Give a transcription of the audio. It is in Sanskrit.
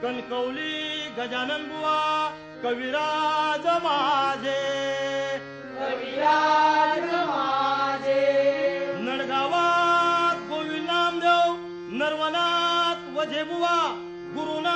कनकौली गजानन बुवा कविराज माझे कविराज माझे नडगावात गोविंद नामदेव नरमनाथ वजे बुवा गुरुना